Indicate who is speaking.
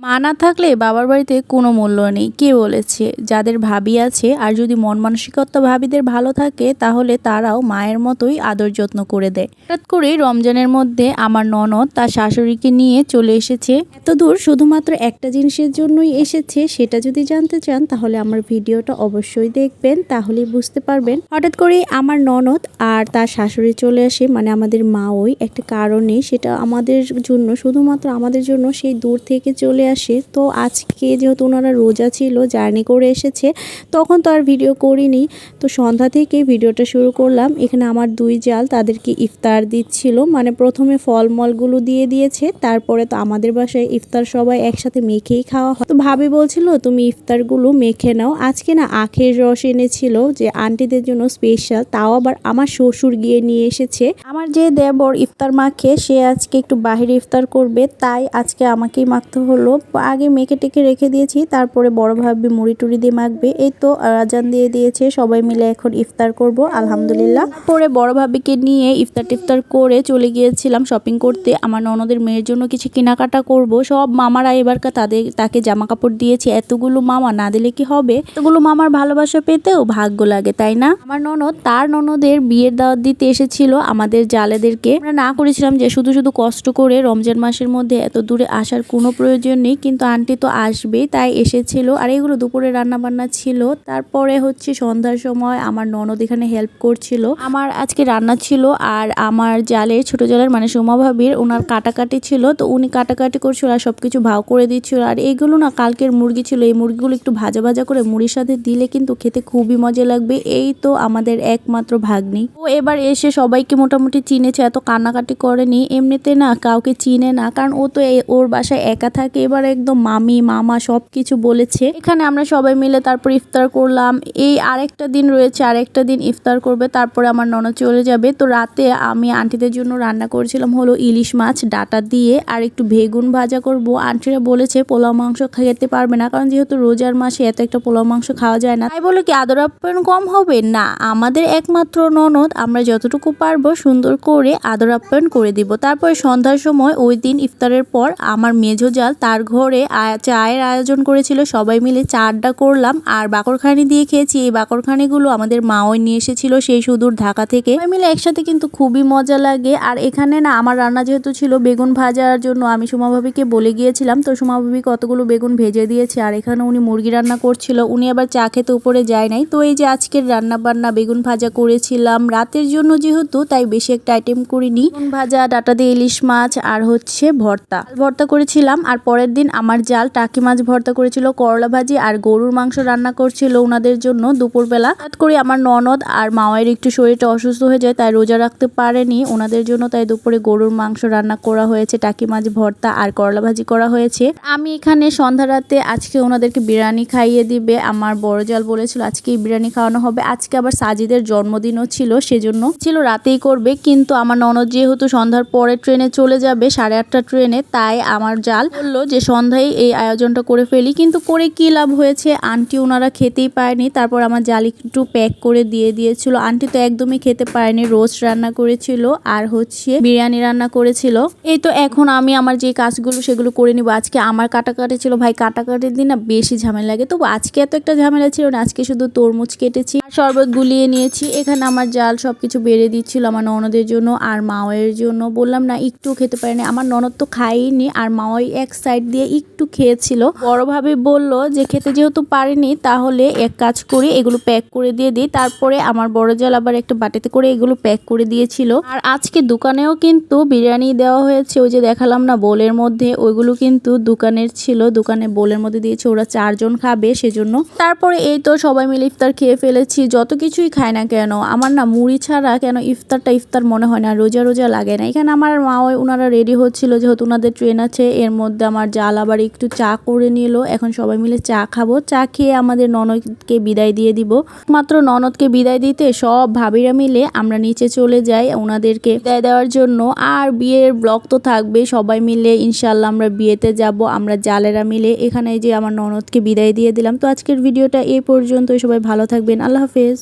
Speaker 1: মা না থাকলে বাবার বাড়িতে কোনো মূল্য নেই। কে বলেছে? যাদের ভাবি আছে, আর যদি মন মানসিকতা ভাবিদের ভালো থাকে, তাহলে তারাও মায়ের মতোই আদর যত্ন করে দেয়। হঠাৎ করে রমজানের মধ্যে আমার ননদ তার শাশুড়িকে নিয়ে চলে এসেছে। এত দূর শুধুমাত্র একটা জিনিসের জন্যই এসেছে, সেটা যদি জানতে চান, তাহলে আমার ভিডিওটা অবশ্যই দেখবেন, তাহলেই বুঝতে পারবেন। হঠাৎ করে আমার ননদ আর তার শাশুড়ি চলে আসে মানে আমাদের মা ওই একটা কারণে, সেটা আমাদের জন্য, শুধুমাত্র আমাদের জন্য সেই দূর থেকে চলে আসে। তো আজকে যেহেতু ওনারা রোজা ছিল, জার্নি করে এসেছে, তখন তো আর ভিডিও করিনি। তো সন্ধ্যা থেকে ভিডিওটা শুরু করলাম। এখানে আমার দুই জাল তাদেরকে ইফতার দিচ্ছিল। মানে প্রথমে ফলমলগুলো দিয়ে দিয়েছে, তারপরে তো আমাদের বাসায় ইফতার সবাই একসাথে মেখেই খাওয়া হয়। তো ভাবি বলছিল, তুমি ইফতারগুলো মেখে নাও। আজকে না আখের রস এনেছিল যে আন্টিদের জন্য স্পেশাল তাও আবার আমার শ্বশুর গিয়ে নিয়ে এসেছে। আমার যে দেবর ইফতার মাখে, সে আজকে একটু বাহিরে ইফতার করবে, তাই আজকে আমাকেই মাখতে হলো। আগে মেখে টেকে রেখে দিয়েছি, তারপরে বড় ভাবি মুড়ি টুড়ি দিয়ে মাখবে। এই তো আজান দিয়ে দিয়েছে, সবাই মিলে এখন ইফতার করব, আলহামদুলিল্লাহ। পরে বড় ভাবিকে নিয়ে ইফতার টিফতার করে চলে গিয়েছিলাম শপিং করতে। আমার ননদের মেয়ের জন্য কিছু কেনাকাটা করব। সব মামারা এবারকার তাদের, তাকে জামা কাপড় দিয়েছে। এতগুলো মামা না দিলে কি হবে? এতগুলো মামার ভালোবাসা পেতেও ভাগ্য লাগে, তাই না? আমার ননদ, তার ননদের বিয়ের দাওয়াত দিতে এসেছিল আমাদের জালেদেরকে। আমরা না করেছিলাম যে শুধু শুধু কষ্ট করে রমজান মাসের মধ্যে এত দূরে আসার কোনো প্রয়োজন নেই। কিন্তু আন্টি তো আসবেই, তাই এসেছিল। আর এগুলো দুপুরে রান্না বান্না ছিল। তারপরে হচ্ছে সন্ধ্যার সময় আমার ননদ এখানে হেল্প করছিল। আমার আজকে রান্না ছিল আর আমার জালের ছোট জালের মানে সোমা ভাবির, ওনার কাটাকাটি ছিল। তো উনি কাটাকাটি করছিল আর সবকিছু ভাও করে দিচ্ছিল। আর এইগুলো না কালকের মুরগি ছিল, এই মুরগিগুলো একটু ভাজা ভাজা করে মুড়ির সাথে দিলে কিন্তু খেতে খুবই মজা লাগবে। এই তো আমাদের একমাত্র ভাগ্নি। ও এবার এসে সবাইকে মোটামুটি চিনেছে, এত কান্নাকাটি করেনি। এমনিতে না কাউকে চিনে না, কারণ ও তো ওর বাসায় একা থাকে। এবার একদম মামি, মামা সব কিছু বলেছে। এখানে আমরা সবাই মিলে তারপর ইফতার করলাম। এই আরেকটা দিন রয়েছে, আরেকটা দিন ইফতার করবে, তারপরে আমার ননদ চলে যাবে। তো রাতে আমি আন্টিদের জন্য রান্না করেছিলাম হলো ইলিশ মাছ, ডাটা দিয়ে, আর একটু বেগুন ভাজা করব। আন্টিরা বলেছে পোলাও মাংস খেতে পারবে না, কারণ যেহেতু রোজার মাসে এত একটা পোলাও মাংস খাওয়া যায় না। তাই বলে কি আদর আপ্যায়ন কম হবে? না, আমাদের একমাত্র ননদ, আমরা যতটুকু পারব সুন্দর করে আদর আপ্যায়ন করে দিব। তারপরে সন্ধ্যার সময় ওই দিন ইফতারের পর আমার মেঝো জাল তার ঘরে চায়ের আয়োজন করেছিল, সবাই মিলে চা আড্ডা করলাম আর বাকরখানি দিয়ে খেয়েছি। এই বাকরখানিগুলো আমাদের মাও নিয়ে এসেছিল সেই সুদূর ঢাকা থেকে। সবাই মিলে একসাথে কিন্তু খুবই মজা লাগে। আর এখানে না, আমার রান্না যেহেতু ছিল বেগুন ভাজার জন্য, আমি সুমা ভাবিকে বলে গিয়েছিলাম, তো সুমা ভাবি কতগুলো বেগুন ভেজে দিয়েছে? আর এখানে উনি মুরগি রান্না করছিল, উনি আবার চা খেতে উপরে যায় নাই। তো এই যে আজকের রান্না বান্না বেগুন ভাজা করেছিলাম। রাতের জন্য যেহেতু, তাই বেশি একটা আইটেম করিনি। বেগুন ভাজা, ডাটা দিয়ে ইলিশ মাছ, আর হচ্ছে ভর্তা। ভর্তা করেছিলাম, আর পরের দিন আমার জাল, টাকি মাছ ভর্তা করেছিল, করলা ভাজি আর গরুর মাংস রান্না করছিল ওনাদের জন্য দুপুরবেলা। হঠাৎ করে আমার ননদ আর মায়ের একটু শরীরটা অসুস্থ হয়ে যায়, তাই রোজা রাখতে পারেনি। ওনাদের জন্য তাই দুপুরে গরুর মাংস রান্না করা হয়েছে, টাকি মাছ ভর্তা আর করলা ভাজি করা হয়েছে। আমি এখানে সন্ধ্যা রাতে আজকে ওনাদেরকে বিরিয়ানি খাইয়ে দিবে। আমার বড় জাল বলেছিল আজকে বিরিয়ানি খাওয়ানো হবে। আজকে আবার সাজিদের জন্মদিনও ছিল, সেজন্য ছিল, রাতেই করবে। কিন্তু আমার ননদ যেহেতু সন্ধ্যার পরে ট্রেনে চলে যাবে, সাড়ে আটটা ট্রেনে, তাই আমার জাল বলল যে সন্ধ্যায় এই আয়োজনটা করে ফেলি। কিন্তু করে কি লাভ হয়েছে? আন্টি ওনারা খেতেই পায়নি তারপর আমার জাল একটু প্যাক করে দিয়ে দিয়েছিল। আন্টি তো একদমই খেতে পারেনি। রোস্ট রান্না করেছিল আর হচ্ছে বিরিয়ানি রান্না করেছিল। এই তো এখন আমি আমার যে কাজগুলো সেগুলো করে নিব। আজকে আমার কাটাকাটি ছিল। ভাই, কাটাকাটির দিন না বেশি ঝামেলা লাগে। তো আজকে এত একটা ঝামেলা ছিল না। আজকে শুধু তরমুজ কেটেছি আর শরবত গুলিয়ে নিয়েছি। এখানে আমার জাল সবকিছু বেড়ে দিচ্ছিল আমার ননদের জন্য আর মাওয়ের জন্য। বললাম, না একটু খেতে পারেনি। আমার ননদ তো খাইনি আর মাওয়াই এক সাইড দিয়ে একটু খেয়েছিল। বড়ভাবে বলল যে, খেতে যেহেতু পারিনি, তাহলে এক কাজ করি, এগুলো প্যাক করে দিয়ে দিই। তারপরে আমার বড় জাল আবার একটা বাটিতে করে এগুলো প্যাক করে দিয়েছিল। আর আজকে দোকানেও কিন্তু বিরিয়ানি দেওয়া হয়েছে, ওই যে দেখালাম না, বোলের মধ্যে, ওইগুলো কিন্তু দোকানের ছিল। দোকানে বোলের মধ্যে দিয়েছে, ওরা চারজন খাবে সেজন্য। তারপরে এই তো সবাই মিলে ইফতার খেয়ে ফেলেছি, যত কিছুই খায় না কেন, আমার না মুড়ি ছাড়া কেন ইফতারটা ইফতার মনে হয় না, রোজা রোজা লাগে না। এখানে আমার মা ওই, ওনারা রেডি হচ্ছিল, যেহেতু ওনাদের ট্রেন আছে, এর মধ্যে আমার জাল আবার একটু চা করে নিল। এখন সবাই মিলে চা খাব। চা খেয়ে আমাদের ননদকে বিদায় দিয়ে দিব। মাত্র ননদকে বিদায় দিতে সব ভাবিরা মিলে আমরা নিচে চলে যাই ওনাদেরকে বিদায় দেওয়ার জন্য। আর বিয়ের ব্লগ তো থাকবে সবাই মিলে ইনশাল্লাহ আমরা বিয়েতে যাব। আমরা জালেরা মিলে। এখানে যে আমার ননদকে বিদায় দিয়ে দিলাম। তো আজকের ভিডিওটা এই পর্যন্ত সবাই ভালো থাকবেন। আল্লাহ হাফেজ।